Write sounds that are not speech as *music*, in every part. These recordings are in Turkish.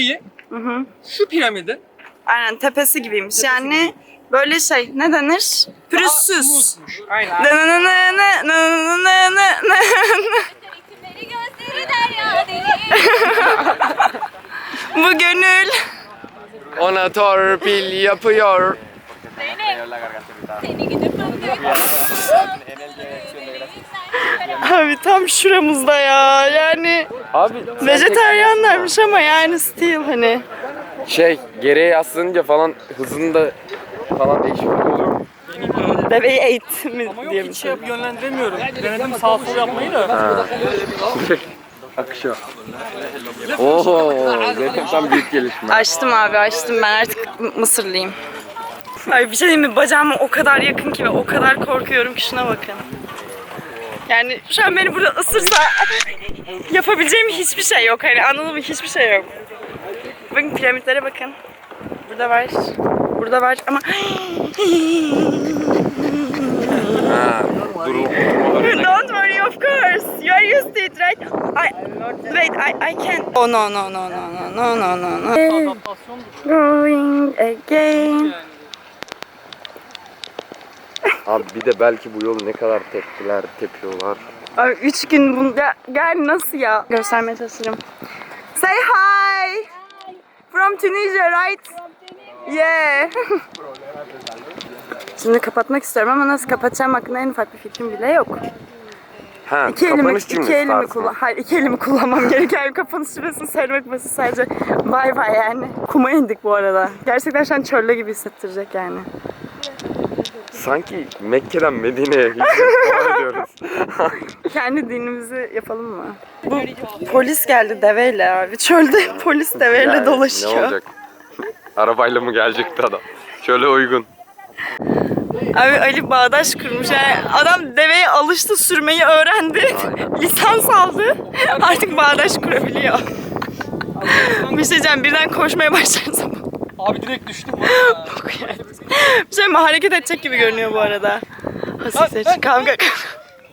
şeyi, Hı hı. şu piramidi. Aynen tepesi gibiymiş. Tepesi yani böyle şey ne denir? Pürüzsüz. Muzmuş. Aynen. Nananana, nananana, nananana. Kimleri gösterir derya deli. Bu gönül. Ona torpil yapıyor. Seni gidip. *laughs* Abi tam şuramızda ya. Yani Abi vejeteryanlarmış ama yani still hani. şey geriye yaslanınca falan hızında falan değişiklik oluyor. Bebeği eğitimi Ama yok diye hiç bir şey şey. yap, yönlendiremiyorum. Denedim sağ sol yapmayı da. *laughs* Akışa. Oho, gerçekten büyük gelişme. Açtım abi açtım ben artık M- Mısırlıyım. Ay bir şey diyeyim mi? Bacağıma o kadar yakın ki ve o kadar korkuyorum ki şuna bakın. Yani şu an beni burada ısırsa yapabileceğim hiçbir şey yok. Hani anladın mı? Hiçbir şey yok. Bakın piramitlere bakın. Burada var. Burada var ama Ha, dur. Don't worry of course. You are used to it right? I, wait, I, I can't. Oh no no no no no no no no Going again. Abi bir de belki bu yolu ne kadar tepkiler tepiyorlar. Abi üç gün bunu ya, gel nasıl ya? Göstermeye çalışırım. Say hi. From Tunisia, right? Yeah. *laughs* Şimdi kapatmak istiyorum ama nasıl kapatacağım hakkında en ufak bir fikrim bile yok. Ha, İki elimi, iki elimi kullan, hayır iki elimi kullanmam *laughs* gereken kapanış cümlesini söylemek basit sadece bay bay yani. Kuma indik bu arada. Gerçekten şu an çölde gibi hissettirecek yani. Sanki Mekke'den Medine'ye hicret ediyoruz. *laughs* Kendi dinimizi yapalım mı? Bu polis geldi deveyle abi. Çölde *laughs* polis deveyle Yani dolaşıyor. Ne olacak? *laughs* Arabayla mı gelecekti adam? Şöyle uygun. Abi Ali bağdaş kurmuş. Yani adam deveye alıştı sürmeyi öğrendi. Lisans aldı. Artık bağdaş kurabiliyor. bir şey diyeceğim birden koşmaya başlarsa Abi direkt düştüm. *laughs* bir şey mi? Hareket edecek gibi görünüyor bu arada. Hafif Ha, kavga.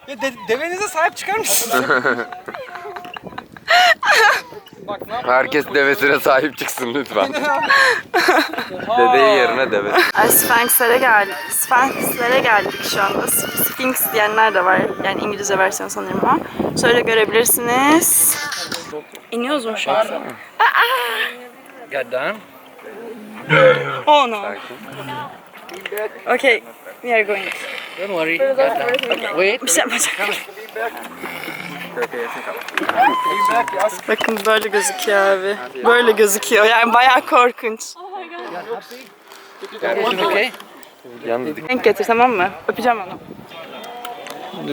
ya de, devenize sahip çıkar mısın? *laughs* Bak ne? Herkes devesine sahip çıksın lütfen. *laughs* Dedeyi yerine deve. Ay, Sphinx'lere geldik. Sphinx'lere geldik şu anda. Sphinx diyenler de var. Yani İngilizce versiyon sanırım ama. Şöyle görebilirsiniz. İniyoruz mu şu an? Down. Oh no. Okay, we are going. Don't worry. Wait. Bir şey. Bakın böyle gözüküyor abi. Böyle gözüküyor. Yani bayağı korkunç. Renk getir tamam mı? Öpeceğim onu.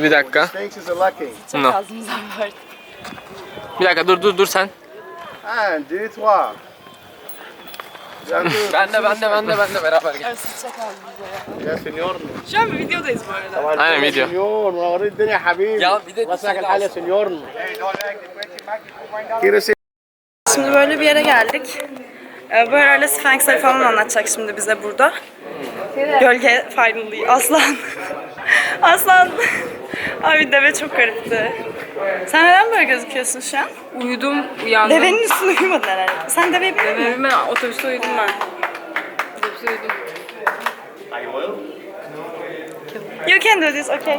Bir dakika. Çok No. Bir dakika dur dur dur sen. Un, deux, trois. Ben de ben de ben de ben de beraber gel. يا سنيور Şu an bir videodayız bu arada. Aynen video. سنيور منورين الدنيا يا حبيبي يا بديت مساك الحال يا سنيور كيرو Şimdi böyle bir yere geldik. Ee, Böyle öyle Sphinx'leri falan anlatacak şimdi bize burada. Gölge finally. Aslan. *laughs* Aslan. Abi deve çok garipti. Sen neden böyle gözüküyorsun şu an? Uyudum, uyandım. Devenin üstünde uyumadın herhalde. Sen deveyi biliyor musun? Evime otobüste uyudum ben. Otobüste uyudum. You can do this, okay.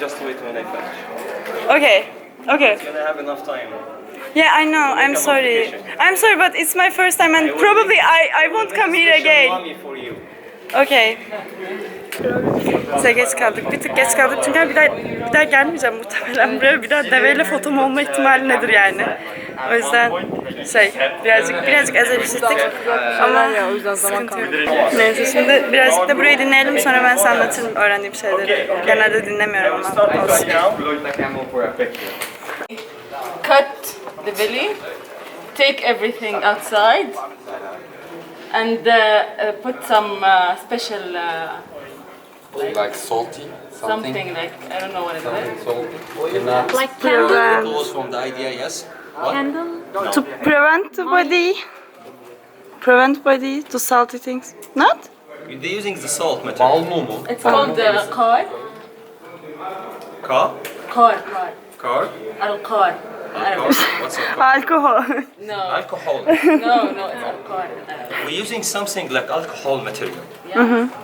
Just wait when I finish. Okay. Okay. Gonna have enough time. Yeah, I know. I'm sorry. I'm sorry, but it's my first time and probably I, I won't come here again. Okay. Size geç kaldık. Bir tık geç kaldık çünkü bir daha, bir daha gelmeyeceğim muhtemelen buraya. Bir daha deveyle fotom olma ihtimali nedir yani? O yüzden şey birazcık birazcık ezel işittik ama o yüzden zaman yok. Neyse şimdi birazcık da burayı dinleyelim sonra ben size anlatırım öğrendiğim şeyleri. Genelde dinlemiyorum ama olsun. Cut the belly, take everything outside, and uh, uh, put some uh, special uh, like salty something like I don't know what it is. salty. Like candle. Prevent, Close from the idea, yes? Candle. to prevent the body, prevent body to salty things. Not? They're using the salt material. It's called uh, car. Car? Car. Car. Car? Al car. What's it called? Alkol. No, Alcohol. no, no, it's alcohol. We're using something like alcohol material.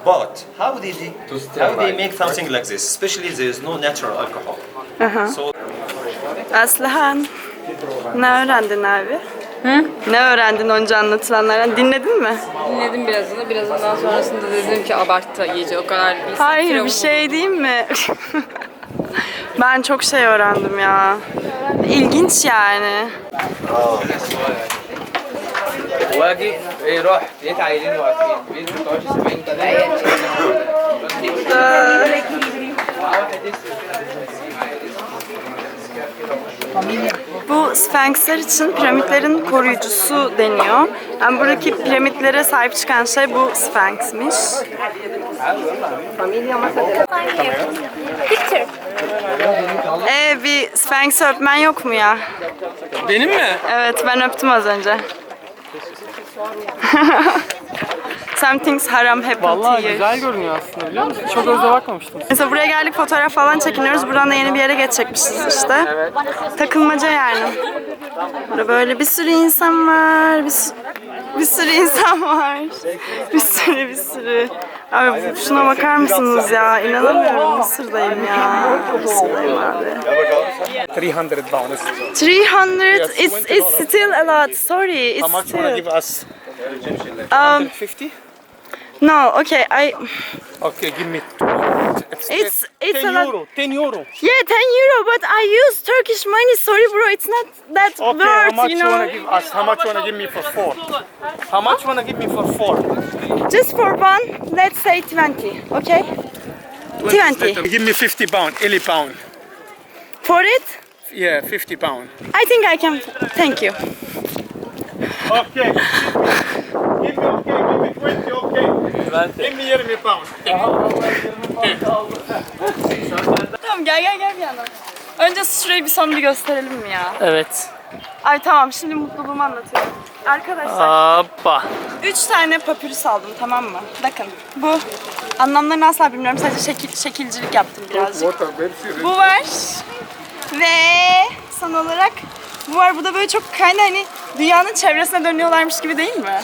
But how did they, how they make something like this? Especially there is no natural alcohol. So Aslıhan. Ne öğrendin abi? Hı? Ne öğrendin onca anlatılanlardan? Dinledin mi? Dinledim birazını. Birazından sonrasında dedim ki abarttı iyice o kadar bir Hayır bir şey diyeyim mi? *laughs* ben çok şey öğrendim ya. İlginç yani. واقف ايه روح لقيت عيلين واقفين مين ما تقعدش 70 Bu Sphinxler için piramitlerin koruyucusu deniyor. Yani buradaki piramitlere sahip çıkan şey bu Sphinx'miş. Picture. Bir Sphinx öpmen yok mu ya? Benim mi? Evet ben öptüm az önce. *laughs* Something's haram happened Vallahi here. güzel görünüyor aslında biliyor musun? Çok özle bakmamıştım. Mesela buraya geldik fotoğraf falan çekiniyoruz. Buradan da yeni bir yere geçecekmişiz işte. Takılmaca yani. Burada böyle bir sürü insan var. Bir, sü- bir sürü insan var. Bir sürü bir sürü. Abi şuna bakar mısınız ya? İnanamıyorum. Mısır'dayım ya. Mısır'dayım abi. 300 pounds. 300 is is still a lot. Sorry, it's How much wanna still. give us? Um, 50? No, okay, I. Okay, give me. It's, It's it's 10 a lot. euro. 10 euro. Yeah, 10 euro, but I use Turkish money. Sorry, bro, it's not that Okay, how worth, much you know. wanna give us? How much you wanna give me for four? How much you wanna give me for four? Just for one, let's say 20, okay? 20. Give me 50 pound, 50 pound. For it, Yeah, 50 pound. I think I can. Thank you. Okay. Give me okay, give me 20, okay. Give me 20 pound. Tamam gel gel gel bir yandan. Önce şurayı bir son bir gösterelim mi ya? Evet. Ay tamam şimdi mutluluğumu anlatıyorum. Arkadaşlar Hoppa. üç tane papyrus aldım tamam mı? Bakın bu anlamlarını asla bilmiyorum sadece şekil, şekilcilik yaptım birazcık. Bu var ve son olarak bu var. Bu da böyle çok kendi hani dünyanın çevresine dönüyorlarmış gibi değil mi?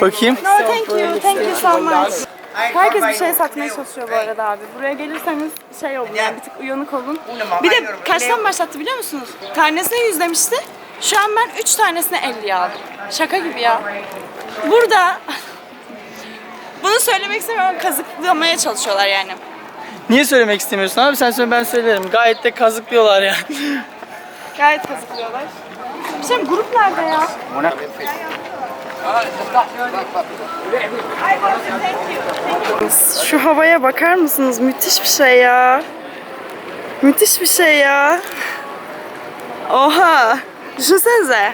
Bakayım. No thank you, thank you so much. Herkes bir şey satmaya çalışıyor bu arada abi. Buraya gelirseniz şey olun yani bir tık uyanık olun. Bir de kaçtan başlattı biliyor musunuz? Tanesine 100 demişti. Şu an ben 3 tanesine 50 aldım. Şaka gibi ya. Burada *laughs* bunu söylemek istemiyorum ama kazıklamaya çalışıyorlar yani. Niye söylemek istemiyorsun abi? Sen söyle ben söylerim. Gayet de kazıklıyorlar yani. Gayet kazıklıyorlar. Bir şey mi? grup nerede ya? Şu havaya bakar mısınız? Müthiş bir şey ya. Müthiş bir şey ya. Oha. Düşünsenize.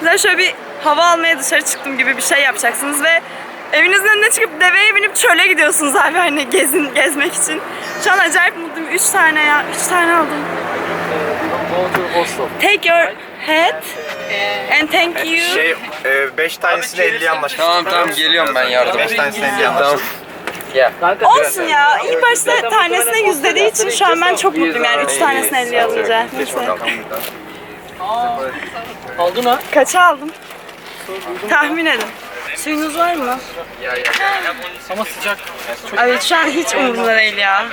Mesela şöyle bir hava almaya dışarı çıktım gibi bir şey yapacaksınız ve evinizin önüne çıkıp deveye binip çöle gidiyorsunuz abi hani gezin gezmek için. Şu an acayip mutluyum. Üç tane ya. Üç tane aldım. Take your hat and thank you. Şey, 5 tanesini 50 anlaştık. Tamam tamam geliyorum ben yardım. 5 tanesini 50 anlaştık. Olsun ya. İlk başta tanesine yüz dediği için şu an ben çok mutluyum yani üç tanesine 50 alınca. Neyse. Aldın ha? Kaça aldım? Tahmin edin. Suyunuz var mı? Ama sıcak. Evet şu an hiç umurumda değil ya.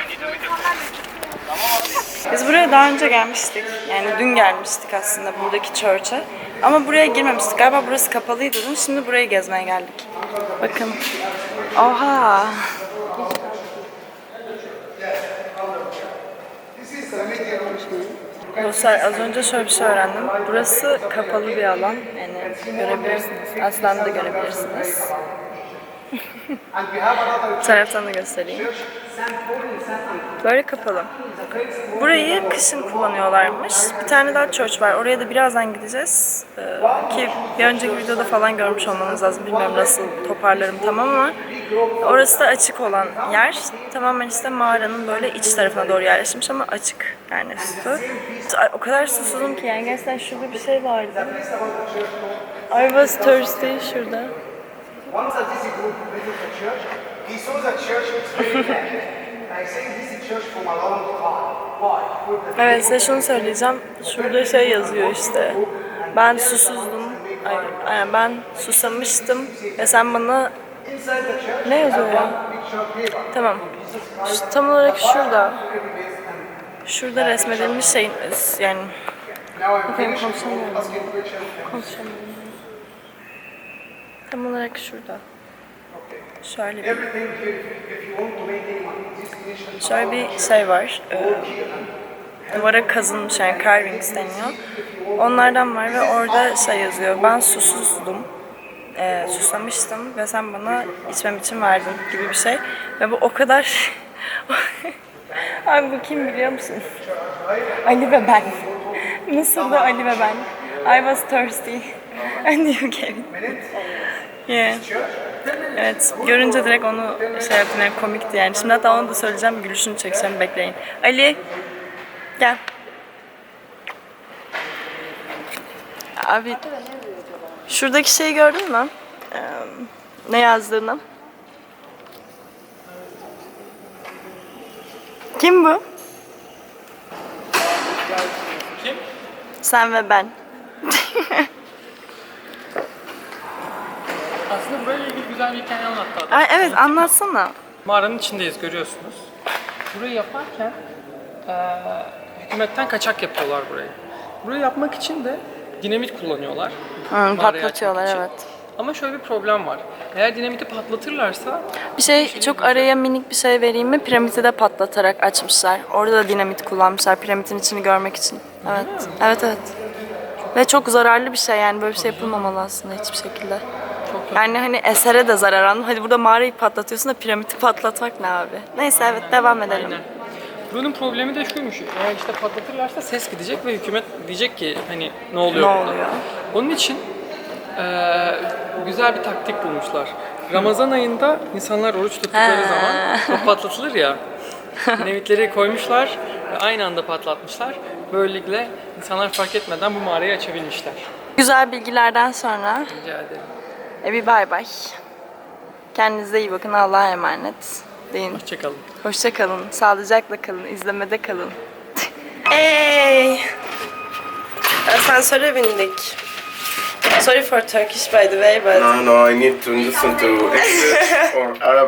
Biz buraya daha önce gelmiştik. Yani dün gelmiştik aslında buradaki church'e. Ama buraya girmemiştik. Galiba burası kapalıydı dün. Şimdi burayı gezmeye geldik. Bakın. Oha. Dostlar az önce şöyle bir şey öğrendim. Burası kapalı bir alan. Yani görebilirsiniz. Aslan da görebilirsiniz. Bu *laughs* taraftan da göstereyim. Böyle kapalı. Burayı kışın kullanıyorlarmış. Bir tane daha church var. Oraya da birazdan gideceğiz. Ee, ki bir önceki videoda falan görmüş olmanız lazım. Bilmiyorum nasıl toparlarım tamam ama orası da açık olan yer. Tamamen işte mağaranın böyle iç tarafına doğru yerleşmiş ama açık yani üstü. O kadar susuzum ki yani gerçekten şurada bir şey vardı. I was thirsty şurada. Once I visit group visit the church, he saw the church was very *laughs* bad. I say this is church from a long time. Evet size şunu söyleyeceğim. Şurada şey yazıyor işte. Ben susuzdum. Ay, ay, ben susamıştım ve sen bana ne yazıyor ya? Tamam. Şu- tam olarak şurada. Şurada resmedilmiş şeyin yani Bakayım konuşamıyorum. Konuşamıyorum. Tam olarak şurada. Şöyle bir Şöyle bir şey var. Ee, duvara kazınmış yani carvings deniyor. Onlardan var ve orada şey yazıyor. Ben susuzdum. Ee, susamıştım ve sen bana içmem için verdin gibi bir şey. Ve bu o kadar... *laughs* Abi bu kim biliyor musun? Ali ve ben. Mısır'da Ali ve ben. I was thirsty. And you gave it. Yeah. Evet, görünce direkt onu şey yaptım, yani komikti yani. Şimdi hatta onu da söyleyeceğim, gülüşünü çekeceğim, bekleyin. Ali, gel. Abi, şuradaki şeyi gördün mü? Ee, ne yazdığını? Kim bu? Kim? Sen ve ben. *laughs* Aslında burayla ilgili güzel bir hikaye anlattı adam. Ay, evet, anlatsana. Mağaranın içindeyiz görüyorsunuz. Burayı yaparken eee, hükümetten kaçak yapıyorlar burayı. Burayı yapmak için de dinamit kullanıyorlar. Hı, patlatıyorlar evet. Ama şöyle bir problem var. Eğer dinamiti patlatırlarsa Bir şey çok araya minik bir şey vereyim mi? Piramidi de patlatarak açmışlar. Orada da dinamit kullanmışlar piramitin içini görmek için. Evet. Evet evet. Ve çok zararlı bir şey yani böyle bir şey yapılmamalı aslında hiçbir şekilde. Yani hani esere de zarar anladın. Hadi burada mağarayı patlatıyorsun da piramidi patlatmak ne abi? Neyse evet devam edelim. Aynen. Buranın problemi de şuymuş. Eğer işte patlatırlarsa ses gidecek ve hükümet diyecek ki hani ne oluyor Ne burada? oluyor? Onun için eee, güzel bir taktik bulmuşlar. Ramazan ayında insanlar oruç tuttukları zaman o patlatılır ya. *laughs* Dinamitleri koymuşlar ve aynı anda patlatmışlar. Böylelikle insanlar fark etmeden bu mağarayı açabilmişler. Güzel bilgilerden sonra Rica ederim. E bir bay bay. Kendinize iyi bakın. Allah'a emanet. Deyin. Hoşçakalın. Hoşça kalın. Sağlıcakla kalın. izlemede kalın. *laughs* Hey! Asansöre bindik. Sorry for Turkish by the way but No, no, I need to listen to English or Arabic.